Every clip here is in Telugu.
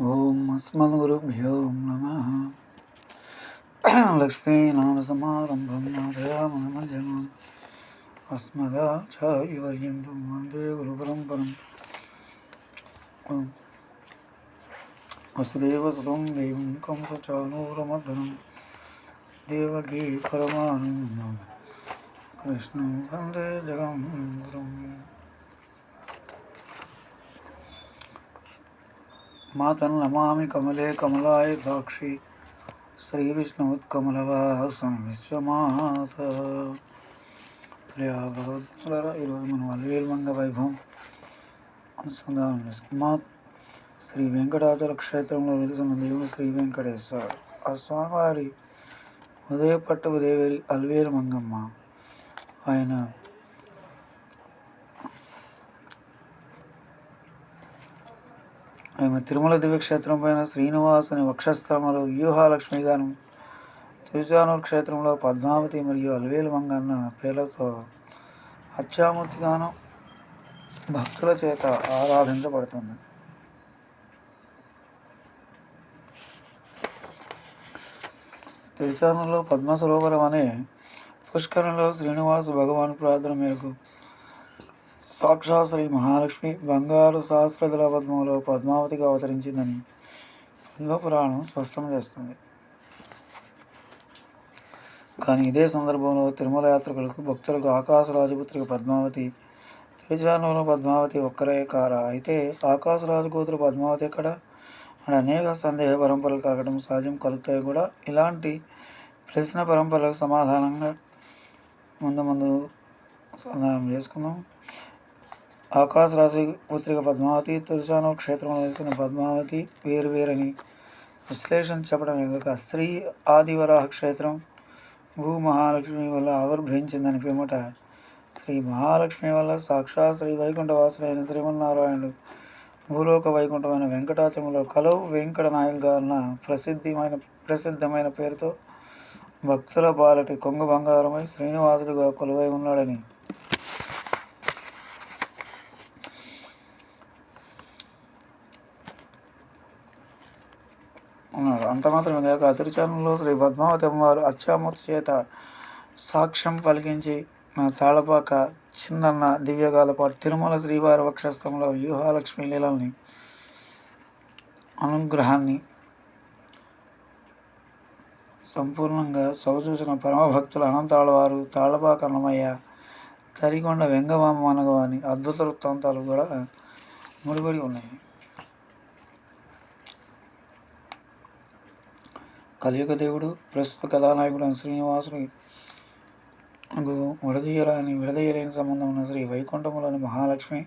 ఓం అస్మద్గురుభ్యో నమ. లక్ష్మీనాథసమారంభం నాథయామనమజనం అస్మదాచార్యవర్యంతం వందే గురుపరంపరం. ఓం. వసుదేవసుతం దేవం కంసచానూరమర్దనం. దేవకీ పరమానందం. కృష్ణం వందే జగం గురుం మాతను నమామి కమలే కమలాయ సాక్షి. శ్రీ విష్ణువుత్కమలవాసన విశ్వమాత. ప్రియా ఈరోజు మనం అలవేలు మంగ వైభవం అనుసంధానం చేసుకున్నాం శ్రీ వెంకటాచల క్షేత్రంలో వెలిసిన దేవుడు శ్రీ వెంకటేశ్వర. ఆ స్వామివారి ఉదయపట్టు ఉదయవేరి అల్వేల్ మంగమ్మ. ఆయన ఆమె తిరుమల దివ్యక్షేత్రం పైన శ్రీనివాసుని వక్షస్థలములో వ్యూహాలక్ష్మిగాను తిరుచానూరు క్షేత్రంలో పద్మావతి మరియు అల్వేలు మంగన్న పేర్లతో అత్యామూర్తిగాను భక్తుల చేత ఆరాధించబడుతుంది. తిరుచానూరులో పద్మ సరోవరం అనే పుష్కరంలో శ్రీనివాస భగవాన్ ప్రార్థన మేరకు సాక్షాత్ శ్రీ మహాలక్ష్మి బంగారు సహస్రదళ పద్మంలో పద్మావతిగా అవతరించిందని పద్మపురాణం స్పష్టం చేస్తుంది. కానీ ఇదే సందర్భంలో తిరుమల యాత్రికులకు భక్తులకు ఆకాశ రాజపుత్రిక పద్మావతి తిరుచానూరు పద్మావతి ఒక్కరే కారా? అయితే ఆకాశ రాజకూతురు పద్మావతి ఎక్కడ? అని అనేక సందేహ పరంపరలు కలగడం సహజం. కలుగుతాయి కూడా. ఇలాంటి ప్రశ్న పరంపరలకు సమాధానంగా ముందు ముందు సంధానం చేసుకుందాం. ఆకాశ రాశి పుత్రిక పద్మావతి తులసాను క్షేత్రంలో వేసిన పద్మావతి వేరు వేరని విశ్లేషణ చెప్పడం కాక శ్రీ ఆదివరాహ క్షేత్రం భూ మహాలక్ష్మి వల్ల ఆవిర్భవించిందని పిమ్మట శ్రీ మహాలక్ష్మి వల్ల సాక్షాత్ శ్రీ వైకుంఠవాసుడైన శ్రీమన్నారాయణుడు భూలోక వైకుంఠమైన వెంకటాచలంలో కలవు వెంకట నాయుడుగా ఉన్న ప్రసిద్ధిమైన ప్రసిద్ధమైన పేరుతో భక్తుల బాలటి కొంగు బంగారమై శ్రీనివాసుడుగా కొలువై ఉన్నాడని ఉన్నాడు అంత మాత్రమే కాక తిరుచానంలో శ్రీ పద్మావతి అమ్మవారు అత్యామూర్తి చేత సాక్ష్యం పలికించి నా తాళపాక చిన్నన్న దివ్యగాలపాటు తిరుమల శ్రీవారి వక్షస్థంలో వ్యూహాలక్ష్మి లీలల్ని అనుగ్రహాన్ని సంపూర్ణంగా సౌచూసిన పరమభక్తులు అనంతాళవారు తాళపాక అన్నమయ్య తరికొండ వెంగమామ అనగవాని అద్భుత వృత్తాంతాలు కూడా ముడిపడి ఉన్నాయి. కలియుగ దేవుడు ప్రస్తుత కథానాయకుడు శ్రీనివాసుని విడదీయరాని విడదీయలేని సంబంధం ఉన్న శ్రీ వైకుంఠములోని మహాలక్ష్మి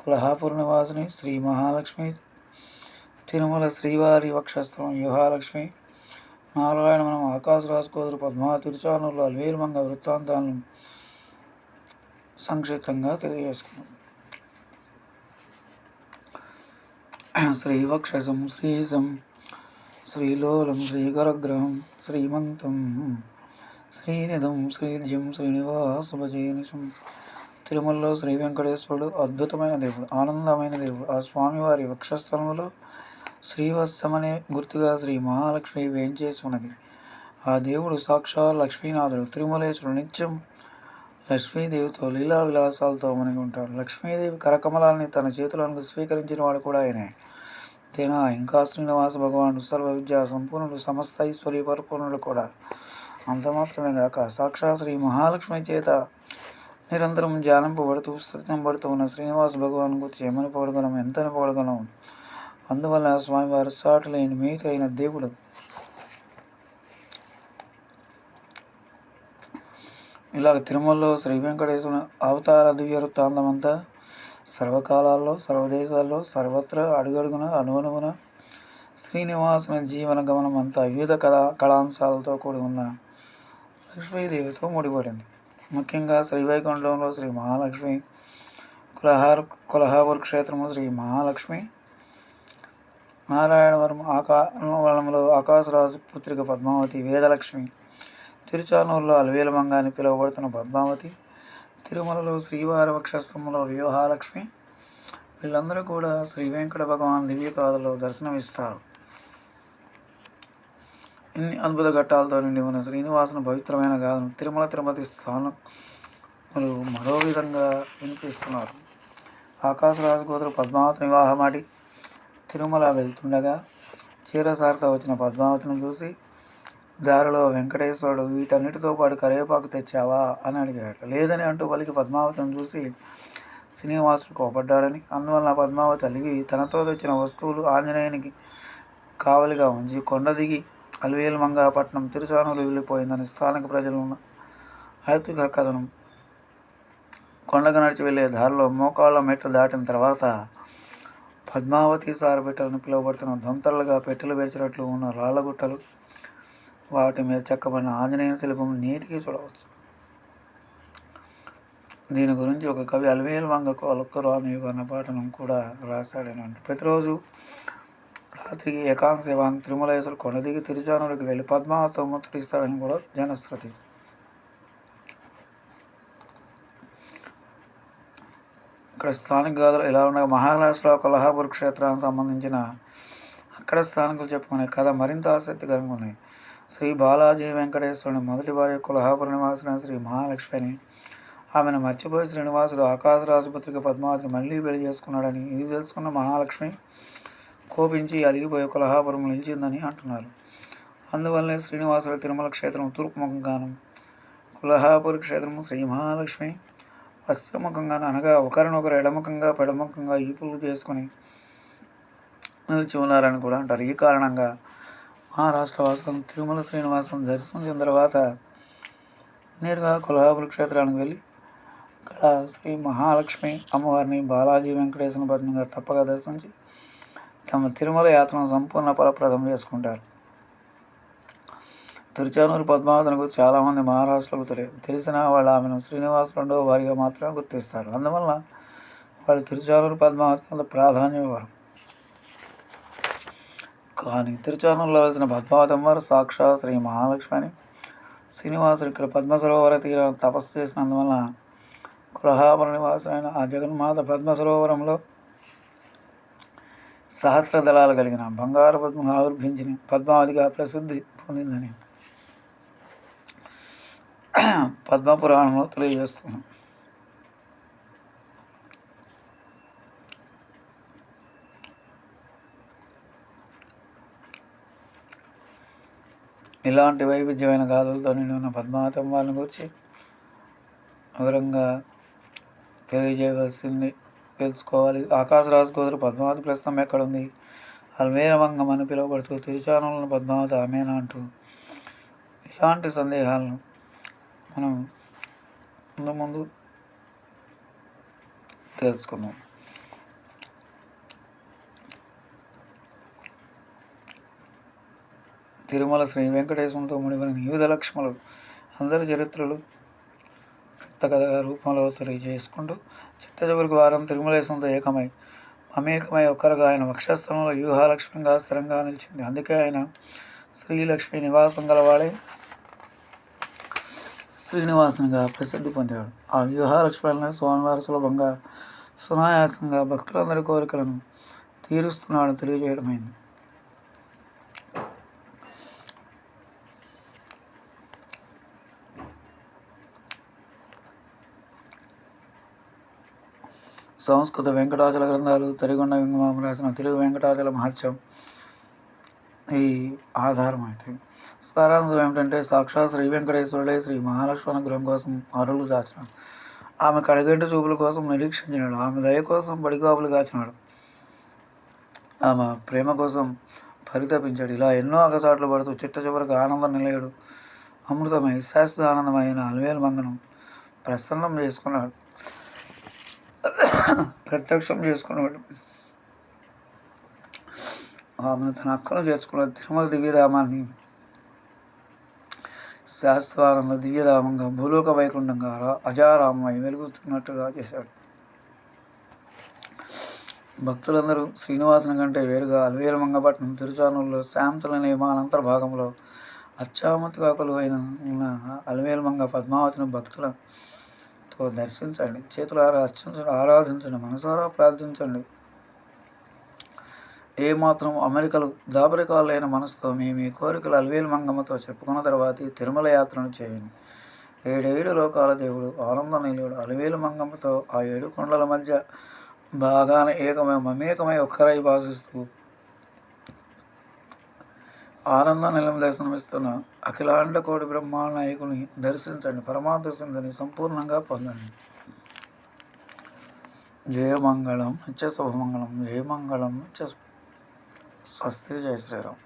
కులహాపుర నివాసిని శ్రీ మహాలక్ష్మి తిరుమల శ్రీవారి వక్షస్థలం వ్యూహాలక్ష్మి నారాయణ మనం ఆకాశ కోదురు పద్మా తిరుచానూరులో అల్వేలుమంగ వృత్తాంతాలను సంక్షిప్తంగా తెలియజేసుకున్నాం. శ్రీవక్షసం శ్రీసం శ్రీలోలం శ్రీకరగ్రహం శ్రీమంతం శ్రీనిధం శ్రీధ్యం శ్రీనివాసభజేనిషం తిరుమలలో శ్రీ వెంకటేశ్వరుడు అద్భుతమైన దేవుడు ఆనందమైన దేవుడు. ఆ స్వామివారి వక్షస్థలములో శ్రీవత్సమనే గుర్తుగా శ్రీ మహాలక్ష్మి వేంచేసి ఉన్నది. ఆ దేవుడు సాక్షాత్ లక్ష్మీనాథుడు. తిరుమలేశ్వరుడు నిత్యం లక్ష్మీదేవితో లీలా విలాసాలతో మనకి ఉంటాడు. లక్ష్మీదేవి కరకమలాన్ని తన చేతులను స్వీకరించిన వాడు కూడా ఆయనే. తేనా? ఇంకా శ్రీనివాస భగవానుడు సర్వ విద్యా సంపూర్ణుడు సమస్త ఐశ్వర్య పరిపూర్ణుడు కూడా. అంత మాత్రమే కాక సాక్షాత్ శ్రీ మహాలక్ష్మి చేత నిరంతరం ధ్యానింపబడుతూ స్థితింపబడుతూ ఉన్న శ్రీనివాస భగవాన్ గురించి ఏమని పొగడగలం ఎంతని పొగడగలం అందువల్ల స్వామివారు సాటు లేని మీతో అయిన దేవుడు ఇలాగ తిరుమలలో శ్రీ వెంకటేశ్వర అవతార దివ్య వృత్తాంతమంతా సర్వకాలాల్లో సర్వదేశాల్లో సర్వత్రా అడుగడుగున అనుగుణమున శ్రీనివాసుని జీవన గమనం అంతా వివిధ కళా కళాంశాలతో కూడి ఉన్న లక్ష్మీదేవితో ముడిపడింది. ముఖ్యంగా శ్రీవైకుంఠంలో శ్రీ మహాలక్ష్మి కులహార్ కులహాపూర్ క్షేత్రము శ్రీ మహాలక్ష్మి నారాయణవరం ఆకా వనంలో ఆకాశరాజు పుత్రిక పద్మావతి వేదలక్ష్మి తిరుచానూరులో అలవేలమంగా అని పిలువబడుతున్న పద్మావతి తిరుమలలో శ్రీవారి వక్షస్థంలో వ్యూహాలక్ష్మి వీళ్ళందరూ కూడా శ్రీ వెంకట భగవాన్ దివ్యకాదలో దర్శనమిస్తారు. ఇన్ని అద్భుత ఘట్టాలతో నిండి ఉన్న శ్రీనివాసుని పవిత్రమైన గాథను తిరుమల తిరుపతి స్థానం మరియు మరో విధంగా వినిపిస్తున్నారు. ఆకాశరాజు కూతురు పద్మావతి వివాహమాడి తిరుమల వెళ్తుండగా చీరసారితో వచ్చిన పద్మావతిని చూసి దారిలో వెంకటేశ్వరుడు వీటన్నిటితో పాటు కరివేపాకు తెచ్చావా అని అడిగాడు. లేదని అంటూ పలికి పద్మావతిని చూసి శ్రీనివాసుడు కోపడ్డాడని. అందువల్ల పద్మావతి అలిగి తనతో తెచ్చిన వస్తువులు ఆంజనేయునికి కావలిగా ఉంచి కొండ దిగి అలివేలు మంగాపట్నం వెళ్ళిపోయిందని స్థానిక ప్రజలు ఉన్న ఐతిక కథనం. కొండకు నడిచి వెళ్ళే దారిలో మోకాళ్ళ మెట్లు దాటిన తర్వాత పద్మావతి సారబిట్టలను పిలువబడుతున్న దొంతలుగా పెట్టెలు పెరిచినట్లు ఉన్న రాళ్ళగుట్టలు వాటి మీద చెక్కబడిన ఆంజనేయ శిల్పం నీటికి చూడవచ్చు. దీని గురించి ఒక కవి అలవేలు వంగకు అలొక్కరు అన్న పాటను కూడా రాశాడనంటే ప్రతిరోజు రాత్రికి ఏకాంత శివాన్ తిరుమలేశ్వరు కొండ దిగి తిరుచానూరుకి వెళ్ళి పద్మావతితో ముచ్చటిస్తాడని కూడా జనశ్రుతి. ఇక్కడ స్థానిక గాథలు ఇలా ఉండగా మహారాష్ట్రలో కొల్హాపూర్ క్షేత్రానికి సంబంధించిన అక్కడ స్థానికులు చెప్పుకునే కథ మరింత ఆసక్తికరంగా ఉన్నాయి. శ్రీ బాలాజీ వెంకటేశ్వరుని మొదటి భార్య కొల్హాపుర నివాసిన శ్రీ మహాలక్ష్మిని. ఆమెను మర్చిపోయి శ్రీనివాసుడు ఆకాశరాజుపత్రిక పద్మావతిని మళ్ళీ పెళ్ళి చేసుకున్నాడని ఇది తెలుసుకున్న మహాలక్ష్మి కోపించి అలిగిపోయి కొల్హాపురం నిలిచిందని అంటున్నారు. అందువల్లే శ్రీనివాసుల తిరుమల క్షేత్రం తూర్పు కులహాపుర క్షేత్రం శ్రీ మహాలక్ష్మి పశ్చిమముఖంగాను అనగా ఒకరినొకరు ఎడముఖంగా పెడముఖంగా ఈపులు చేసుకుని నిలిచి ఉన్నారని కూడా అంటారు. ఈ కారణంగా మహారాష్ట్ర వాసులు తిరుమల శ్రీనివాసం దర్శించిన తర్వాత నేరుగా కొల్హాపూర్ క్షేత్రానికి వెళ్ళి ఇక్కడ శ్రీ మహాలక్ష్మి అమ్మవారిని బాలాజీ వెంకటేశ్వర పద్మంగా తప్పక దర్శించి తమ తిరుమల యాత్రను సంపూర్ణ ఫలప్రదం చేసుకుంటారు. తిరుచానూరు పద్మావతనకు చాలామంది మహారాష్ట్రలకు తెలియదు తెలిసిన వాళ్ళు ఆమెను శ్రీనివాస్ రెండవ వారిగా మాత్రమే గుర్తిస్తారు. అందువల్ల వాళ్ళు తిరుచానూరు పద్మావతి అంత ప్రాధాన్యం ఇవ్వరు. కానీ తిరుచానూరులో వెలిసిన పద్మావతి సాక్షాత్ శ్రీ మహాలక్ష్మి అని. శ్రీనివాసుడు ఇక్కడ పద్మ సరోవర తీరాన్ని తపస్సు చేసినందువల్ల కులహాపుర నివాసులైన ఆ జగన్మాత పద్మ సరోవరంలో సహస్ర దళాలు కలిగిన బంగారు పద్మ ఆవిర్భించిన పద్మావతిగా ప్రసిద్ధి పొందిందని పద్మపురాణంలో తెలియజేస్తున్నాం. ఇలాంటి వైవిధ్యమైన గాథలతో నిండి ఉన్న పద్మావతం వాళ్ళని గురించి వివరంగా తెలియజేయవలసింది తెలుసుకోవాలి. ఆకాశ కూతురు పద్మావతి ప్రస్తుతం ఎక్కడుంది? అల్మేరమంగం అని పిలువబడుతూ తిరుచానూలను పద్మావతి ఆమెనా అంటూ ఇలాంటి సందేహాలను మనం ముందు ముందు తెలుసుకుందాం. తిరుమల శ్రీ వెంకటేశ్వరంతో ముడిపడిన వివిధ లక్ష్మలు అందరి చరిత్రలు కథ రూపంలో తెలియజేసుకుంటూ చిట్ట చివరికి వారం తిరుమలేశంతో ఏకమై అమేకమై ఒక్కరుగా ఆయన వక్షస్థలంలో వ్యూహాలక్ష్మిగా స్థిరంగా నిలిచింది. అందుకే ఆయన శ్రీలక్ష్మి నివాసం గలవాడే శ్రీనివాసునిగా ప్రసిద్ధి పొందాడు. ఆ వ్యూహాలక్ష్మి స్వామివారి సులభంగా సునాయాసంగా భక్తులందరి కోరికలను తీరుస్తున్నాడు తెలియజేయడమైంది. సంస్కృత వెంకటాచల గ్రంథాలు తరిగొండ వెంగమామ రాసిన తెలుగు వెంకటాచల మహత్యం ఈ ఆధారం అయితే. సారాంశం ఏమిటంటే సాక్షాత్ శ్రీ వెంకటేశ్వరుడే శ్రీ మహాలక్ష్మణ గురం కోసం అరులు దాచినాడు ఆమె కడగంటి చూపుల కోసం నిరీక్షించినాడు. ఆమె దయ కోసం బడిగాపులు కాచినాడు. ఆమె ప్రేమ కోసం పరితపించాడు. ఇలా ఎన్నో అగసాట్లు పడుతూ చిట్ట చివరికి ఆనందం నిలయడు. అమృతమై శాశ్వత ఆనందమైన అలవేలు మంగనం ప్రసన్నం చేసుకున్నాడు. ప్రత్యక్షం చేసుకునేవాడు. ఆమెను తన అక్కను చేర్చుకున్న తిరుమల దివ్యధామాన్ని శాస్త్రానంద దివ్యధామంగా భూలోక వైకుంఠంగా రా- అజారామై వెలుగుతున్నట్టుగా చేశాడు. భక్తులందరూ శ్రీనివాసుని కంటే వేరుగా అలవేలు మంగపట్నం తిరుచానూరులో శాంతుల నియమానంతర భాగంలో అత్యామతిగా కొలువైన ఉన్న పద్మావతిని భక్తుల సో దర్శించండి. చేతులారా అర్చించండి ఆరాధించండి. మనసారా ప్రార్థించండి. ఏమాత్రం అమెరికలు దాపరికాలు లేని మనసుతో మీ మీ కోరికలు అలవేలు మంగమ్మతో చెప్పుకున్న తర్వాత ఈ తిరుమల యాత్రను చేయండి. ఏడేడు లోకాల దేవుడు ఆనంద నిలువుడు అలివేలు మంగమ్మతో ఆ ఏడు కొండల మధ్య బాగానే ఏకమై మమేకమై ఒక్కరై భాషిస్తూ ఆనంద నిలం దర్శనమిస్తున్న అఖిలాండ కోటి బ్రహ్మాండ నాయకుని దర్శించండి. పరమాత్మ సింధుని సంపూర్ణంగా పొందండి. జయమంగళం నిత్య శుభమంగళం జయమంగళం నిత్య స్వస్తి జయ శ్రీరామ్.